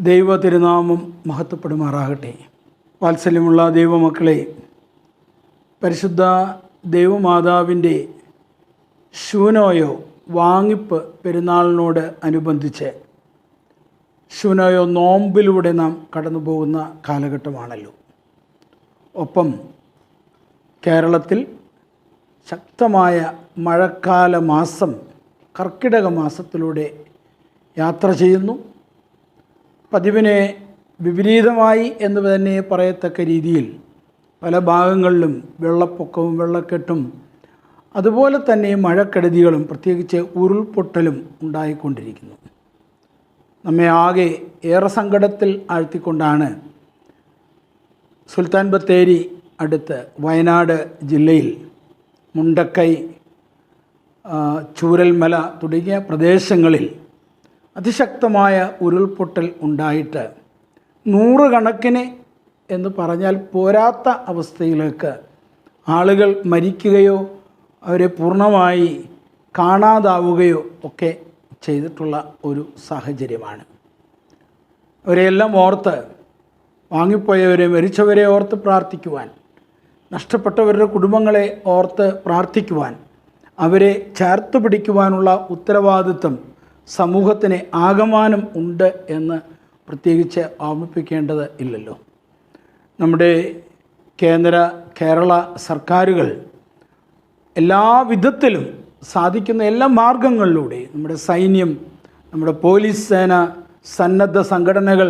ദൈവ തിരുനാമം മഹത്വപ്പെടുമാറാകട്ടെ. വാത്സല്യമുള്ള ദൈവമക്കളെ പരിശുദ്ധ ദൈവമാതാവിന്റെ ശൂനോയോ വാങ്ങിപ്പ് പെരുന്നാളിനോട് അനുബന്ധിച്ച് ശൂനോയോ നോമ്പിലൂടെ നാം കടന്നു പോകുന്ന കാലഘട്ടമാണല്ലോ. ഒപ്പം കേരളത്തിൽ ശക്തമായ മഴക്കാല മാസം കർക്കിടക മാസത്തിലൂടെ യാത്ര ചെയ്യുന്നു. പതിവിനെ വിപരീതമായി എന്ന് തന്നെ പറയത്തക്ക രീതിയിൽ പല ഭാഗങ്ങളിലും വെള്ളപ്പൊക്കവും വെള്ളക്കെട്ടും അതുപോലെ തന്നെ മഴക്കെടുതികളും പ്രത്യേകിച്ച് ഉരുൾപൊട്ടലും ഉണ്ടായിക്കൊണ്ടിരിക്കുന്നു. നമ്മെ ആകെ ഏറെ സങ്കടത്തിൽ ആഴ്ത്തിക്കൊണ്ടാണ് സുൽത്താൻ ബത്തേരി അടുത്ത് വയനാട് ജില്ലയിൽ മുണ്ടക്കൈ ചൂരൽമല തുടങ്ങിയ പ്രദേശങ്ങളിൽ അതിശക്തമായ ഉരുൾപൊട്ടൽ ഉണ്ടായിട്ട് നൂറുകണക്കിന് എന്ന് പറഞ്ഞാൽ പോരാത്ത അവസ്ഥയിലേക്ക് ആളുകൾ മരിക്കുകയോ അവരെ പൂർണമായി കാണാതാവുകയോ ഒക്കെ ചെയ്തിട്ടുള്ള ഒരു സാഹചര്യമാണ്. അവരെയെല്ലാം ഓർത്ത് വാങ്ങിപ്പോയവരെ മരിച്ചവരെ ഓർത്ത് പ്രാർത്ഥിക്കുവാൻ നഷ്ടപ്പെട്ടവരുടെ കുടുംബങ്ങളെ ഓർത്ത് പ്രാർത്ഥിക്കുവാൻ അവരെ ചേർത്ത് പിടിക്കുവാനുള്ള ഉത്തരവാദിത്വം സമൂഹത്തിന് ആകമാനം ഉണ്ട് എന്ന് പ്രത്യേകിച്ച് ഓർമ്മിപ്പിക്കേണ്ടത് ഇല്ലല്ലോ. നമ്മുടെ കേന്ദ്ര കേരള സർക്കാരുകൾ എല്ലാ വിധത്തിലും സാധിക്കുന്ന എല്ലാ മാർഗങ്ങളിലൂടെ നമ്മുടെ സൈന്യം നമ്മുടെ പോലീസ് സേന സന്നദ്ധ സംഘടനകൾ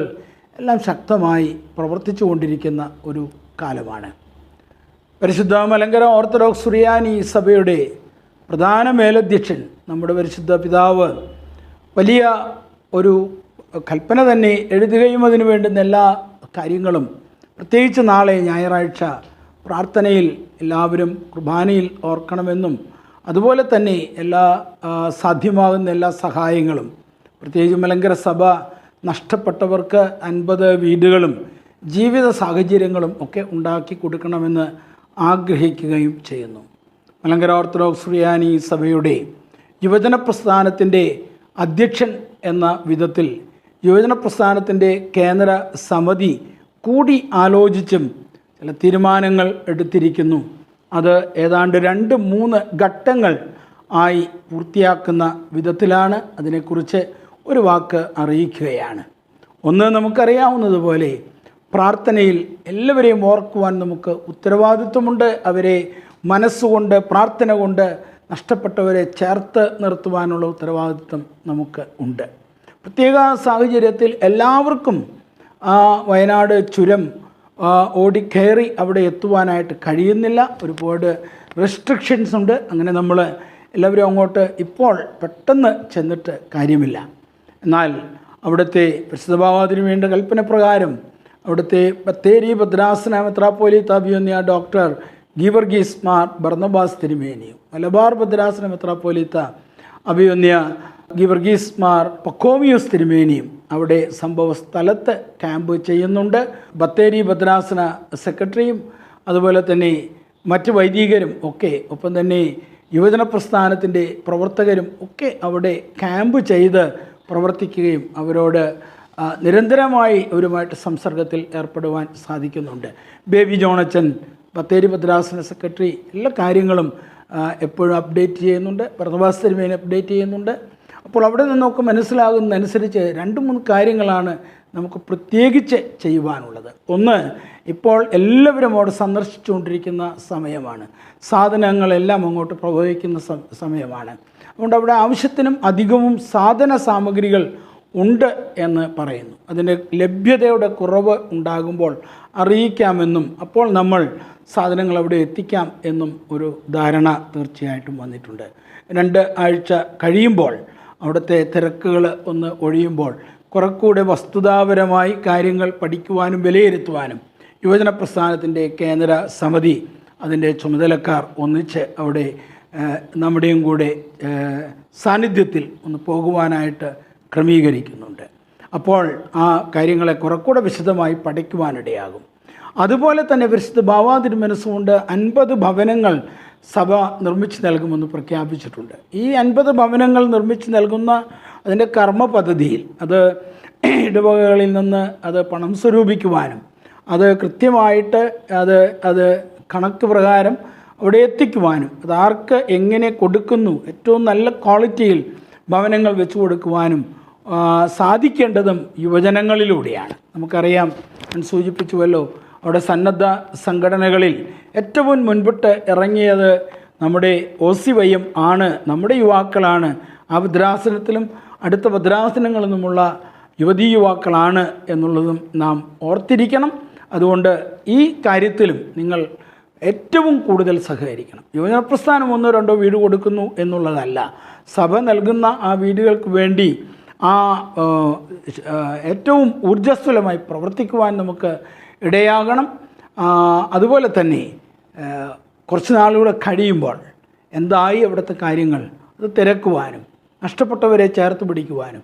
എല്ലാം ശക്തമായി പ്രവർത്തിച്ചു കൊണ്ടിരിക്കുന്ന ഒരു കാലമാണ്. പരിശുദ്ധ മലങ്കര ഓർത്തഡോക്സ് സുറിയാനി സഭയുടെ പ്രധാന മേലധ്യക്ഷൻ നമ്മുടെ പരിശുദ്ധ പിതാവ് വലിയ ഒരു കൽപ്പന തന്നെ എഴുതുകയും അതിനു വേണ്ടുന്ന എല്ലാ കാര്യങ്ങളും പ്രത്യേകിച്ച് നാളെ ഞായറാഴ്ച പ്രാർത്ഥനയിൽ എല്ലാവരും കുർബാനയിൽ ഓർക്കണമെന്നും അതുപോലെ തന്നെ എല്ലാ സാധ്യമാകുന്ന എല്ലാ സഹായങ്ങളും പ്രത്യേകിച്ച് മലങ്കര സഭ നഷ്ടപ്പെട്ടവർക്ക് അൻപത് വീടുകളും ജീവിത സാഹചര്യങ്ങളും ഒക്കെ ഉണ്ടാക്കി കൊടുക്കണമെന്ന് ആഗ്രഹിക്കുകയും ചെയ്യുന്നു. മലങ്കര ഓർത്തഡോക്സ് സുറിയാനി സഭയുടെ യുവജന പ്രസ്ഥാനത്തിന്റെ അധ്യക്ഷൻ എന്ന വിധത്തിൽ യുവജന പ്രസ്ഥാനത്തിന്റെ കേന്ദ്ര സമിതി കൂടി ആലോചിച്ചും ചില തീരുമാനങ്ങൾ എടുത്തിരിക്കുന്നു. അത് ഏതാണ്ട് രണ്ട് മൂന്ന് ഘട്ടങ്ങൾ ആയി പൂർത്തിയാക്കുന്ന വിധത്തിലാണ് അതിനെക്കുറിച്ച് ഒരു വാക്ക് അറിയിക്കുകയാണ്. ഒന്ന് നമുക്കറിയാവുന്നതുപോലെ പ്രാർത്ഥനയിൽ എല്ലാവരെയും ഓർക്കുവാൻ നമുക്ക് ഉത്തരവാദിത്വമുണ്ട്. അവരെ മനസ്സുകൊണ്ട് പ്രാർത്ഥന കൊണ്ട് നഷ്ടപ്പെട്ടവരെ ചേർത്ത് നിർത്തുവാനുള്ള ഉത്തരവാദിത്വം നമുക്ക് ഉണ്ട്. പ്രത്യേക സാഹചര്യത്തിൽ എല്ലാവർക്കും ആ വയനാട് ചുരം ഓടിക്കയറി അവിടെ എത്തുവാനായിട്ട് കഴിയുന്നില്ല. ഒരുപാട് റെസ്ട്രിക്ഷൻസ് ഉണ്ട്. അങ്ങനെ നമ്മൾ എല്ലാവരും അങ്ങോട്ട് ഇപ്പോൾ പെട്ടെന്ന് ചെന്നിട്ട് കാര്യമില്ല. എന്നാൽ അവിടുത്തെ പരിശുദ്ധഭാവാതിന് വേണ്ട കൽപ്പന പ്രകാരം അവിടുത്തെ ബത്തേരി ഭദ്രാസന മെത്രാപ്പോലി താബിയൊന്നിയ ഡോക്ടർ ഗീവർഗീസ് മാർ ബർണബാസ് തിരുമേനിയും. മലബാർ ഭദ്രാസന മെത്രാപ്പോലിത്ത അഭിയൊന്നിയ ഗീവർഗീസ് മാർ പക്കോമിയോസ് തിരുമേനിയും അവിടെ സംഭവ സ്ഥലത്ത് ക്യാമ്പ് ചെയ്യുന്നുണ്ട്. ബത്തേരി ഭദ്രാസന സെക്രട്ടറിയും അതുപോലെ തന്നെ മറ്റ് വൈദികരും ഒക്കെ ഒപ്പം തന്നെ യുവജന പ്രസ്ഥാനത്തിന്റെ പ്രവർത്തകരും ഒക്കെ അവിടെ ക്യാമ്പ് ചെയ്ത് പ്രവർത്തിക്കുകയും അവരോട് നിരന്തരമായി അവരുമായിട്ട് സംസർഗത്തിൽ ഏർപ്പെടുവാൻ സാധിക്കുന്നുണ്ട്. ബേബി ജോണച്ചൻ ബത്തേരി ഭദ്രാസന സെക്രട്ടറി എല്ലാ കാര്യങ്ങളും എപ്പോഴും അപ്ഡേറ്റ് ചെയ്യുന്നുണ്ട്. ഭരണവാസ തിരുമേനി അപ്ഡേറ്റ് ചെയ്യുന്നുണ്ട്. അപ്പോൾ അവിടെ നിന്നൊക്കെ മനസ്സിലാകുന്നതനുസരിച്ച് രണ്ട് മൂന്ന് കാര്യങ്ങളാണ് നമുക്ക് പ്രത്യേകിച്ച് ചെയ്യുവാനുള്ളത്. ഒന്ന് ഇപ്പോൾ എല്ലാവരും അവിടെ സന്ദർശിച്ചുകൊണ്ടിരിക്കുന്ന സമയമാണ്. സാധനങ്ങളെല്ലാം അങ്ങോട്ട് പ്രവഹിക്കുന്ന സമയമാണ്. അതുകൊണ്ട് അവിടെ ആവശ്യത്തിനും അധികവും സാധന സാമഗ്രികൾ ഉണ്ട് എന്ന് പറയുന്നു. അതിന്റെ ലഭ്യതയുടെ കുറവ് ഉണ്ടാകുമ്പോൾ അറിയിക്കാമെന്നും അപ്പോൾ നമ്മൾ സാധനങ്ങൾ അവിടെ എത്തിക്കാം എന്നും ഒരു ധാരണ തീർച്ചയായിട്ടും വന്നിട്ടുണ്ട്. രണ്ട് ആഴ്ച കഴിയുമ്പോൾ അവിടുത്തെ തിരക്കുകൾ ഒന്ന് ഒഴിയുമ്പോൾ കുറെക്കൂടെ വസ്തുതാപരമായി കാര്യങ്ങൾ പഠിക്കുവാനും വിലയിരുത്തുവാനും യുവജന പ്രസ്ഥാനത്തിന്റെ കേന്ദ്ര സമിതി അതിന്റെ ചുമതലക്കാർ ഒന്നിച്ച് അവിടെ നമ്മുടെയും കൂടെ സാന്നിധ്യത്തിൽ ഒന്ന് പോകുവാനായിട്ട് ക്രമീകരിക്കുന്നുണ്ട്. അപ്പോൾ ആ കാര്യങ്ങളെ കുറെക്കൂടെ വിശദമായി പഠിക്കുവാനിടയാകും. അതുപോലെ തന്നെ വിശുദ്ധ ഭാവാതിരു മനസ്സുകൊണ്ട് അൻപത് ഭവനങ്ങൾ സഭ നിർമ്മിച്ച് നൽകുമെന്ന് പ്രഖ്യാപിച്ചിട്ടുണ്ട്. ഈ അൻപത് ഭവനങ്ങൾ നിർമ്മിച്ച് നൽകുന്ന അതിന്റെ കർമ്മ പദ്ധതിയിൽ അത് ഇടവകകളിൽ നിന്ന് അത് പണം സ്വരൂപിക്കുവാനും അത് കൃത്യമായിട്ട് അത് അത് കണക്ക് പ്രകാരം അവിടെ എത്തിക്കുവാനും അത് ആർക്ക് എങ്ങനെ കൊടുക്കുന്നു ഏറ്റവും നല്ല ക്വാളിറ്റിയിൽ ഭവനങ്ങൾ വെച്ചു കൊടുക്കുവാനും സാധിക്കേണ്ടതും യുവജനങ്ങളിലൂടെയാണ്. നമുക്കറിയാം സൂചിപ്പിച്ചുവല്ലോ അവിടെ സന്നദ്ധ സംഘടനകളിൽ ഏറ്റവും മുൻപിട്ട് ഇറങ്ങിയത് നമ്മുടെ വൈ ആണ് നമ്മുടെ യുവാക്കളാണ്. ആ ഭദ്രാസനത്തിലും അടുത്ത ഭദ്രാസനങ്ങളിലുമുള്ള യുവതീ യുവാക്കളാണ് എന്നുള്ളതും നാം ഓർത്തിരിക്കണം. അതുകൊണ്ട് ഈ കാര്യത്തിലും നിങ്ങൾ ഏറ്റവും കൂടുതൽ സഹകരിക്കണം. യുവജന പ്രസ്ഥാനം ഒന്നോ രണ്ടോ വീട് കൊടുക്കുന്നു എന്നുള്ളതല്ല. സഭ നൽകുന്ന ആ വീടുകൾക്ക് വേണ്ടി ആ ഏറ്റവും ഊർജസ്വലമായി പ്രവർത്തിക്കുവാൻ നമുക്ക് ഇടയാകണം. അതുപോലെ തന്നെ കുറച്ച് നാളുകൂടെ കഴിയുമ്പോൾ എന്തായി അവിടുത്തെ കാര്യങ്ങൾ അത് തിരക്കുവാനും നഷ്ടപ്പെട്ടവരെ ചേർത്ത് പിടിക്കുവാനും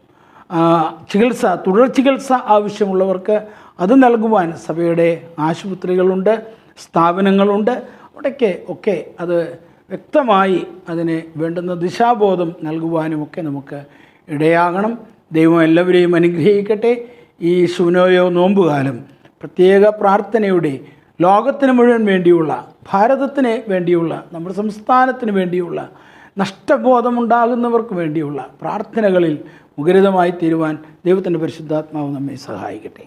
ചികിത്സ തുടർ ചികിത്സ ആവശ്യമുള്ളവർക്ക് അത് നൽകുവാൻ സഭയുടെ ആശുപത്രികളുണ്ട് സ്ഥാപനങ്ങളുണ്ട്. അവിടേക്ക് ഒക്കെ അത് വ്യക്തമായി അതിന് വേണ്ടുന്ന ദിശാബോധം നൽകുവാനുമൊക്കെ നമുക്ക് ഇടയാകണം. ദൈവം എല്ലാവരെയും അനുഗ്രഹിക്കട്ടെ. ഈ സുനോയോ നോമ്പുകാലം പ്രത്യേക പ്രാർത്ഥനയുടെ ലോകത്തിന് മുഴുവൻ വേണ്ടിയുള്ള ഭാരതത്തിന് വേണ്ടിയുള്ള നമ്മുടെ സംസ്ഥാനത്തിന് വേണ്ടിയുള്ള നഷ്ടബോധമുണ്ടാകുന്നവർക്ക് വേണ്ടിയുള്ള പ്രാർത്ഥനകളിൽ മുഖരിതമായി തീരുവാൻ ദൈവത്തിന്റെ പരിശുദ്ധാത്മാവ് നമ്മെ സഹായിക്കട്ടെ.